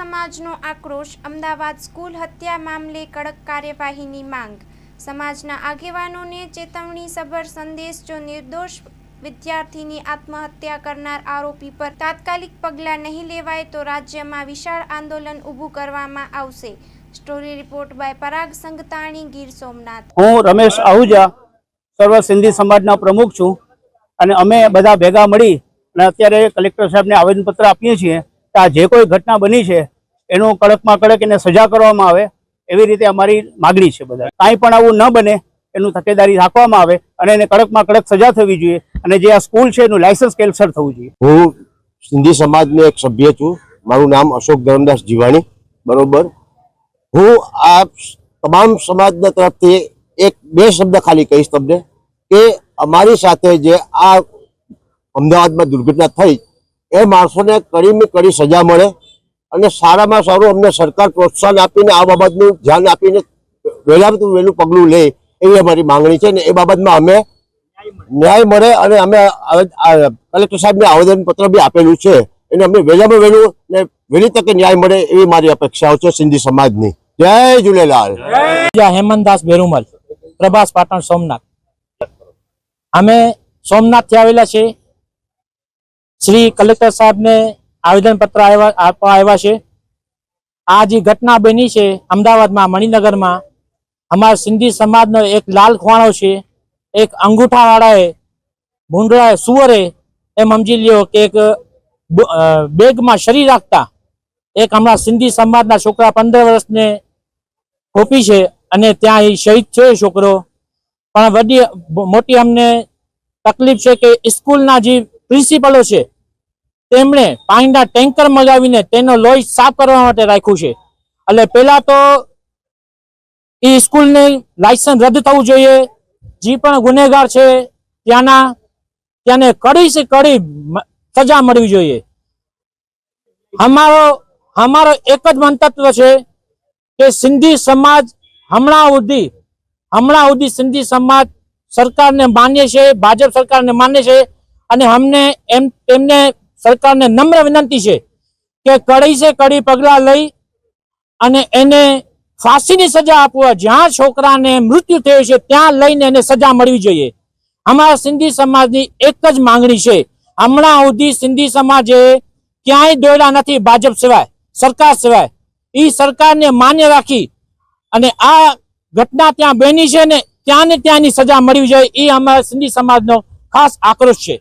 સમાજનો આક્રોશ, અમદાવાદ સ્કૂલ હત્યા મામલે કડક કાર્યવાહીની માંગ. સમાજના આગેવાનોને ચેતવણીસભર સંદેશ જો નિર્દોષ વિદ્યાર્થીની આત્મહત્યા કરનાર આરોપી પર તાત્કાલિક પગલાં નહીં લેવાય તો રાજ્યમાં વિશાળ આંદોલન ઊભું કરવામાં આવશે. Story report by Parag Sangtani, Gir Somnath. હું રમેશ આહુજા, સર્વ સિંધી સમાજના પ્રમુખ છું. અને અમે બધા ભેગા મળી અને અત્યારે કલેક્ટર સાહેબને આવેદનપત્ર આપીએ છીએ. કે આ જે કોઈ ઘટના બની છે, એનું કડકમાં કડક એને સજા કરવામાં આવે, એવી રીતે અમારી માગણી છે બધા કાંઈ પણ આવું ન બને, એનું તકેદારી રાખવામાં આવે અને એને કડકમાં કડક સજા થવી જોઈએ અને જે આ સ્કૂલ છે, એનું લાયસન્સ કેન્સલ થવું જોઈએ. હું સિંધી સમાજનો એક સભ્ય છું. મારું નામ અશોક ધરમદાસ જીવાણી, બરોબર. હું આ તમામ સમાજના તરફથી એક, બે શબ્દ ખાલી કહીશ તમને કે અમારી સાથે જે આ અમદાવાદમાં દુર્ઘટના થઈ એ માણસોને કડીમાં કડી સજા મળે અને સારામાં સારું અમને સરકાર પ્રોત્સાહન આપીને આ બાબતનું ધ્યાન આપીને વહેલામાં વહેલું પગલું લે એવી અમારી માંગણી છે ને એ બાબતમાં અમે ન્યાય મળે અને અમે કલેક્ટર સાહેબને આવેદનપત્ર બી આપેલું છે એને અમને વહેલામાં વહેલું ને વહેલી તકે ન્યાય મળે એવી મારી અપેક્ષાઓ છે સિંધી સમાજની. જય ઝૂલેલાલ. જ્યાં હેમંતદાસ બેરુમલ, પ્રભાસ પાટણ સોમનાથ. અમે સોમનાથથી આવેલા છે શ્રી કલેક્ટર સાહેબને આવેદનપત્ર આપવા આવ્યા છે. આ જે ઘટના બની છે, અમદાવાદમાં, મણિનગરમાં, અમારા સિંધી સમાજનો એક લાલ ખોણો છે. એક અંગૂઠાવાળાએ ભૂંડળાએ સુવરે એમ સમજી લ્યો કે એક બેગમાં શરીર રાખતા એક હમણાં સિંધી સમાજના છોકરા પંદર વર્ષને ખોપી છે અને ત્યાં એ શહીદ છે છોકરો. પણ વડી મોટી અમને તકલીફ છે કે સ્કૂલના જે પ્રિન્સિપલો છે. તેમણે પાણીના ટેન્કર મગાવીને તેનો લોહી સાફ કરવા માટે રાખ્યું છે. એટલે પહેલા તો એ સ્કૂલને લાયસન્સ રદ થવું જોઈએ. જે પણ ગુનેગાર છે, ત્યાંના, ત્યાંને કડી છે કડી સજા મળવી જોઈએ. અમારો અમારો એક જ મંતવ્ય છે કે સિંધી સમાજ હમણાં સુધી હમણાં સુધી સિંધી સમાજ સરકારને માન્ય છે, ભાજપ સરકારને માન્ય છે અને અમને એમ, તેમને સરકારને નમ્ર વિનંતી છે કે કડી છે કડી પગલાં લઈ અને એને ફાંસીની સજા આપવા જ્યાં છોકરાને મૃત્યુ થયું છે ત્યાં લઈને એને સજા મળવી જોઈએ. અમારા સિંધી સમાજની એક જ માંગણી છે. હમણાં સુધી સિંધી સમાજે ક્યાંય દોડ્યા નથી ભાજપ સિવાય, સરકાર સિવાય. એ સરકારને માન્ય રાખી અને આ ઘટના ત્યાં બની છે ને ત્યાં ને ત્યાંની સજા મળવી જોઈએ એ અમારા સિંધી સમાજનો ખાસ આક્રોશ છે.